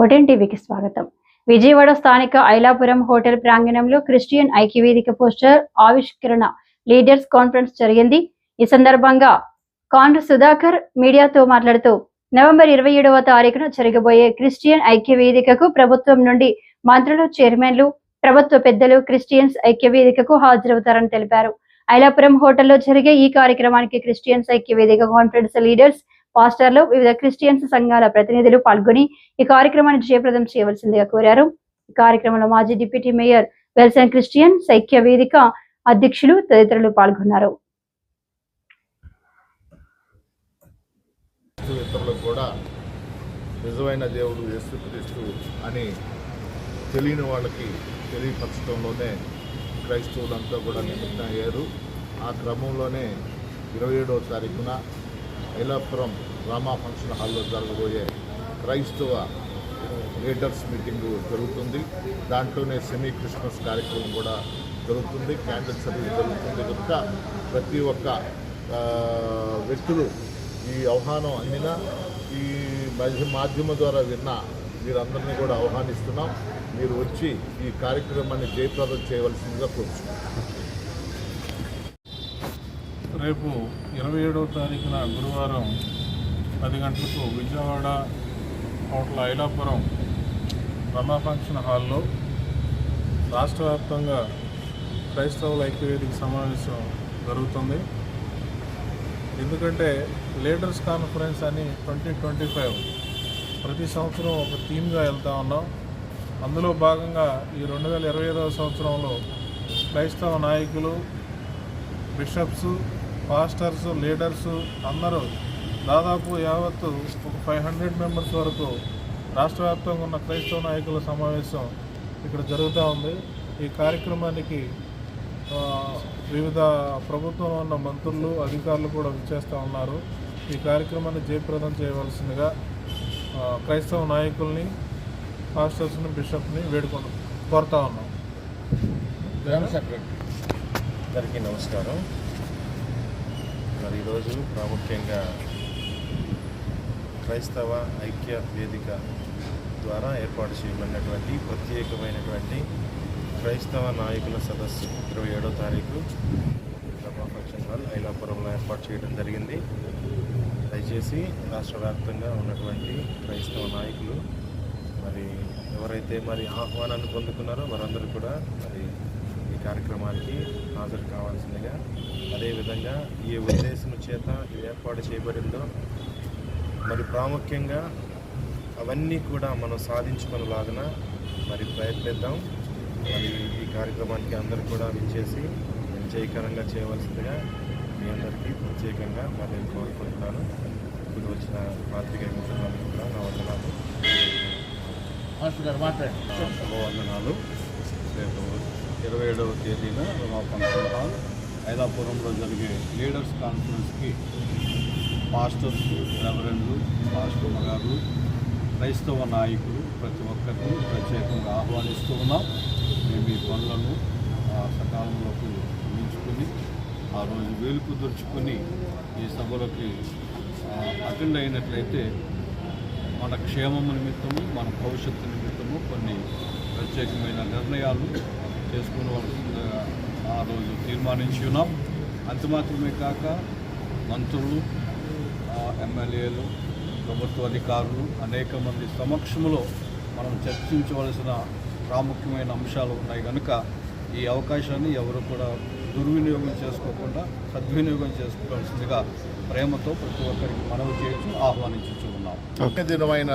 ఓటెన్ టీవీకి స్వాగతం. విజయవాడ స్థానిక ఐలాపురం హోటల్ ప్రాంగణంలో క్రిస్టియన్ ఐక్యవేదిక పోస్టర్ ఆవిష్కరణ లీడర్స్ కాన్ఫరెన్స్ జరిగింది. ఈ సందర్భంగా కాండ్ర సుధాకర్ మీడియాతో మాట్లాడుతూ నవంబర్ ఇరవై ఏడవ తారీఖున జరగబోయే క్రిస్టియన్ ఐక్యవేదికకు ప్రభుత్వం నుండి మంత్రులు చైర్మన్లు ప్రభుత్వ పెద్దలు క్రిస్టియన్స్ ఐక్యవేదికకు హాజరవుతారని తెలిపారు. ఐలాపురం హోటల్లో జరిగే ఈ కార్యక్రమానికి క్రిస్టియన్స్ ఐక్యవేదిక కాన్ఫరెన్స్ లీడర్స్ పాస్టర్లు వివిధ క్రిస్టియన్స్ సంఘాల ప్రతినిధులు పాల్గొని ఈ కార్యక్రమాన్ని జయప్రదం చేయవలసిందిగా కోరారు. ఈ కార్యక్రమంలో మాజీ డిప్యూటీ మేయర్ వెల్సన్ క్రిస్టియన్ సైక్య వేదిక అధ్యక్షులు తదితరులు పాల్గొన్నారు. కూడా నిజమైన దేవుడు యేసుక్రీస్తు అని తెలియని వాళ్ళకి తెలియపరచడంలోనే క్రైస్తవులంతా కూడా నిమగ్నం అయ్యారు ఆ క్రమంలోనే ఇరవై ఏడవ తారీఖున ఐలాపురం రామా ఫంక్షన్ హాల్లో జరగబోయే క్రైస్తవ లీడర్స్ మీటింగ్ జరుగుతుంది. దాంట్లోనే సెమీ క్రిస్మస్ కార్యక్రమం కూడా జరుగుతుంది. క్యాండిల్ సర్వీస్ జరుగుతుంది. కనుక ప్రతి ఒక్క వ్యక్తులు ఈ ఆహ్వానం అందిన ఈ మధ్య మాధ్యమం ద్వారా విన్న మీరందరినీ కూడా ఆహ్వానిస్తున్నాం. మీరు వచ్చి ఈ కార్యక్రమాన్ని జయప్రదం చేయవలసిందిగా కోరుచున్నాం. రేపు ఇరవై ఏడవ తారీఖున గురువారం పది గంటలకు విజయవాడ హోటల్ ఐలాపురం రమా ఫంక్షన్ హాల్లో రాష్ట్ర వ్యాప్తంగా క్రైస్తవుల ఐక్యవేదిక సమావేశం జరుగుతుంది. ఎందుకంటే లీడర్స్ కాన్ఫరెన్స్ అని ట్వంటీ ట్వంటీ ఫైవ్ ప్రతి సంవత్సరం ఒక థీమ్గా వెళ్తూ ఉన్నాం. అందులో భాగంగా ఈ రెండు వేల ఇరవై ఐదవ సంవత్సరంలో క్రైస్తవ నాయకులు బిషప్స్ పాస్టర్స్ లీడర్స్ అందరూ దాదాపు యావత్తు ఒక ఫైవ్ హండ్రెడ్ మెంబర్స్ వరకు రాష్ట్ర వ్యాప్తంగా ఉన్న క్రైస్తవ నాయకుల సమావేశం ఇక్కడ జరుగుతూ ఉంది. ఈ కార్యక్రమానికి వివిధ ప్రభుత్వంలో ఉన్న మంత్రులు అధికారులు కూడా విచ్చేస్తూ ఉన్నారు. ఈ కార్యక్రమాన్ని జయప్రదం చేయవలసిందిగా క్రైస్తవ నాయకుల్ని పాస్టర్స్ని బిషప్ని వేడుకొని కోరుతా ఉన్నాం. అందరికీ నమస్కారం. మరి ఈరోజు ప్రాముఖ్యంగా క్రైస్తవ ఐక్య వేదిక ద్వారా ఏర్పాటు చేయబడినటువంటి ప్రత్యేకమైనటువంటి క్రైస్తవ నాయకుల సదస్సు ఇరవై ఏడో తారీఖు సభా ఫంక్షన్ హాల్ ఐలాపురంలో ఏర్పాటు చేయడం జరిగింది. దయచేసి రాష్ట్ర వ్యాప్తంగా ఉన్నటువంటి క్రైస్తవ నాయకులు మరి ఎవరైతే మరి ఆహ్వానాన్ని పొందుకున్నారో వారందరూ కూడా మరి కార్యక్రమానికి హాజరు కావాల్సిందిగా అదేవిధంగా ఈ ఉద్దేశం చేత ఏర్పాటు చేయబడిందో మరి ప్రాముఖ్యంగా అవన్నీ కూడా మనం సాధించుకునేలాగిన మరి ప్రయత్నిద్దాం. మరి ఈ కార్యక్రమానికి అందరూ కూడా విచ్చేసి విజయకరంగా చేయవలసిందిగా మీ అందరికీ ప్రత్యేకంగా మరి నేను కోరుకుంటున్నాను. ఇప్పుడు వచ్చిన పాత్రికేయ మిత్రులందరూ కూడా నా వందనాలు. వందనాలు రేపు ఇరవై ఏడవ తేదీన రమా ఫంక్షన్ హాల్ ఐలాపురంలో జరిగే లీడర్స్ కాన్ఫరెన్స్కి పాస్టర్స్ రెవరెండ్లు పాస్టర్ గారు క్రైస్తవ నాయకులు ప్రతి ఒక్కరిని ప్రత్యేకంగా ఆహ్వానిస్తూ ఉన్నాం. మేము ఈ పనులను ఆ, సకాలంలోకి ముగించుకుని ఆ రోజు వేలు కుదుర్చుకొని ఈ సభలోకి అటెండ్ అయినట్లయితే మన క్షేమం నిమిత్తము మన భవిష్యత్తు నిమిత్తము కొన్ని ప్రత్యేకమైన నిర్ణయాలు చేసుకోవలసిందిగా ఆ రోజు తీర్మానించి ఉన్నాం అంత మాత్రమే కాక మంత్రులు ఎమ్మెల్యేలు ప్రభుత్వ అధికారులు అనేక మంది సమక్షంలో మనం చర్చించవలసిన ప్రాముఖ్యమైన అంశాలు ఉన్నాయి కనుక ఈ అవకాశాన్ని ఎవరు కూడా దుర్వినియోగం చేసుకోకుండా సద్వినియోగం చేసుకోవాల్సిందిగా ప్రేమతో ప్రతి ఒక్కరికి మనవి చేయొచ్చు ఆహ్వానించుకున్నాం ఒక దినమైన